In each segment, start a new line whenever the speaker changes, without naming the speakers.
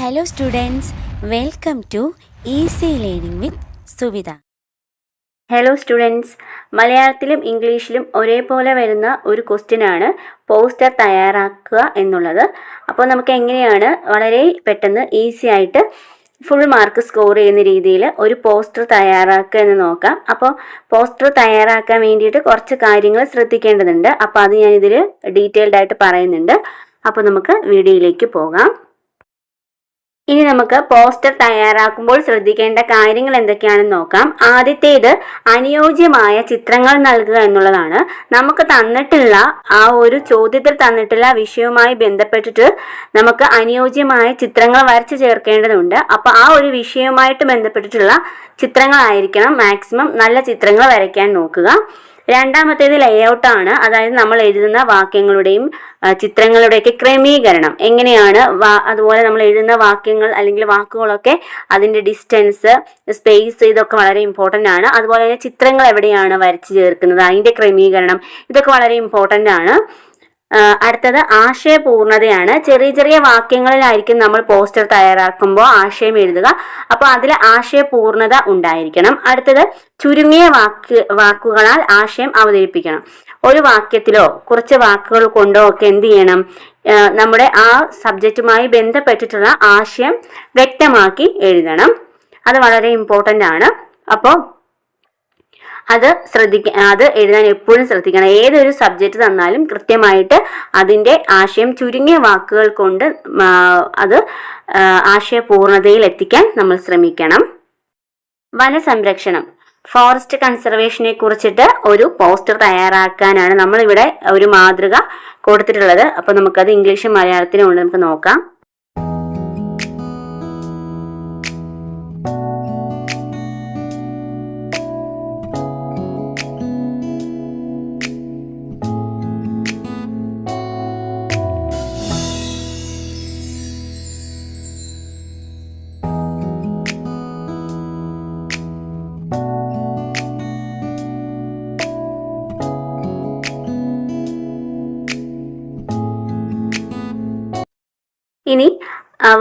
Hello students welcome to easy learning with Suvitha hello students മലയാളത്തിലും ഇംഗ്ലീഷിലും ഒരേപോലെ വരുന്ന ഒരു ക്വസ്റ്റ്യനാണ് പോസ്റ്റർ തയ്യാറാക്കുക എന്നുള്ളത്. അപ്പോൾ നമുക്ക് എങ്ങനെയാണ് വളരെ പെട്ടെന്ന് ഈസി ആയിട്ട് ഫുൾ മാർക്ക് സ്കോർ ചെയ്യുന്ന രീതിയിൽ ഒരു പോസ്റ്റർ തയ്യാറാക്കുക എന്ന് നോക്കാം. അപ്പോൾ പോസ്റ്റർ തയ്യാറാക്കാൻ വേണ്ടിയിട്ട് കുറച്ച് കാര്യങ്ങൾ ശ്രദ്ധിക്കേണ്ടതുണ്ട്. അപ്പോൾ അത് ഞാനിതിൽ ഡീറ്റെയിൽഡായിട്ട് പറയുന്നുണ്ട്. അപ്പോൾ നമുക്ക് വീഡിയോയിലേക്ക് പോകാം. ഇനി നമുക്ക് പോസ്റ്റർ തയ്യാറാക്കുമ്പോൾ ശ്രദ്ധിക്കേണ്ട കാര്യങ്ങൾ എന്തൊക്കെയാണെന്ന് നോക്കാം. ആദ്യത്തേത് അനുയോജ്യമായ ചിത്രങ്ങൾ നൽകുക എന്നുള്ളതാണ്. നമുക്ക് തന്നിട്ടുള്ള ആ ഒരു ചോദ്യത്തിൽ തന്നിട്ടുള്ള വിഷയവുമായി ബന്ധപ്പെട്ടിട്ട് നമുക്ക് അനുയോജ്യമായ ചിത്രങ്ങൾ വരച്ചു ചേർക്കേണ്ടതുണ്ട്. അപ്പോൾ ആ ഒരു വിഷയവുമായിട്ട് ബന്ധപ്പെട്ടിട്ടുള്ള ചിത്രങ്ങളായിരിക്കണം മാക്സിമം നല്ല ചിത്രങ്ങൾ വരയ്ക്കാൻ നോക്കുക. രണ്ടാമത്തേത് ലേഔട്ട് ആണ്. അതായത് നമ്മൾ എഴുതുന്ന വാക്യങ്ങളുടെയും ചിത്രങ്ങളുടെയൊക്കെ ക്രമീകരണം. എങ്ങനെയാണ് അതുപോലെ നമ്മൾ എഴുതുന്ന വാക്യങ്ങൾ അല്ലെങ്കിൽ വാക്കുകളൊക്കെ അതിന്റെ ഡിസ്റ്റൻസ് സ്പേസ് ഇതൊക്കെ വളരെ ഇമ്പോർട്ടന്റ് ആണ്. അതുപോലെ തന്നെ ചിത്രങ്ങൾ എവിടെയാണ് വരച്ച് ചേർക്കുന്നത് അതിന്റെ ക്രമീകരണം ഇതൊക്കെ വളരെ ഇമ്പോർട്ടന്റ് ആണ്. അടുത്തത് ആശയപൂർണതയാണ്. ചെറിയ ചെറിയ വാക്യങ്ങളിലായിരിക്കും നമ്മൾ പോസ്റ്റർ തയ്യാറാക്കുമ്പോൾ ആശയം എഴുതുക. അപ്പോൾ അതിൽ ആശയപൂർണത ഉണ്ടായിരിക്കണം. അടുത്തത് ചുരുങ്ങിയ വാക്ക് വാക്കുകളാൽ ആശയം അവതരിപ്പിക്കണം. ഒരു വാക്യത്തിലോ കുറച്ച് വാക്കുകൾ കൊണ്ടോ ഒക്കെ എന്ത് ചെയ്യണം? നമ്മുടെ ആ സബ്ജക്റ്റുമായി ബന്ധപ്പെട്ടിട്ടുള്ള ആശയം വ്യക്തമാക്കി എഴുതണം. അത് വളരെ ഇമ്പോർട്ടന്റ് ആണ്. അപ്പോൾ അത് ശ്രദ്ധിക്ക അത് എഴുതാൻ എപ്പോഴും ശ്രദ്ധിക്കണം. ഏതൊരു സബ്ജക്റ്റ് തന്നാലും കൃത്യമായിട്ട് അതിന്റെ ആശയം ചുരുങ്ങിയ വാക്കുകൾ കൊണ്ട് അത് ആശയപൂർണതയിൽ എത്തിക്കാൻ നമ്മൾ ശ്രമിക്കണം. വനസംരക്ഷണം. ഫോറസ്റ്റ് കൺസർവേഷനെ കുറിച്ചിട്ട് ഒരു പോസ്റ്റർ തയ്യാറാക്കാനാണ് നമ്മളിവിടെ ഒരു മാതൃക കൊടുത്തിട്ടുള്ളത്. അപ്പോൾ നമുക്കത് ഇംഗ്ലീഷും മലയാളത്തിലും ഉണ്ട് നമുക്ക് നോക്കാം. ഇനി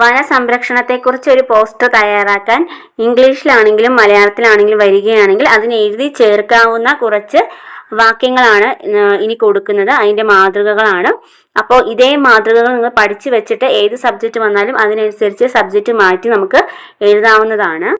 വനസംരക്ഷണത്തെക്കുറിച്ച് ഒരു പോസ്റ്റർ തയ്യാറാക്കാൻ ഇംഗ്ലീഷിലാണെങ്കിലും മലയാളത്തിലാണെങ്കിലും വരികയാണെങ്കിൽ അതിന് എഴുതി ചേർക്കാവുന്ന കുറച്ച് വാക്യങ്ങളാണ് ഇനി കൊടുക്കുന്നത്. അതിന്റെ മാതൃകകളാണ്. അപ്പോൾ ഇതേ മാതൃകകൾ നിങ്ങൾ പഠിച്ചു വെച്ചിട്ട് ഏത് സബ്ജക്റ്റ് വന്നാലും അതിനനുസരിച്ച് സബ്ജക്റ്റ് മാറ്റി നമുക്ക് എഴുതാവുന്നതാണ്.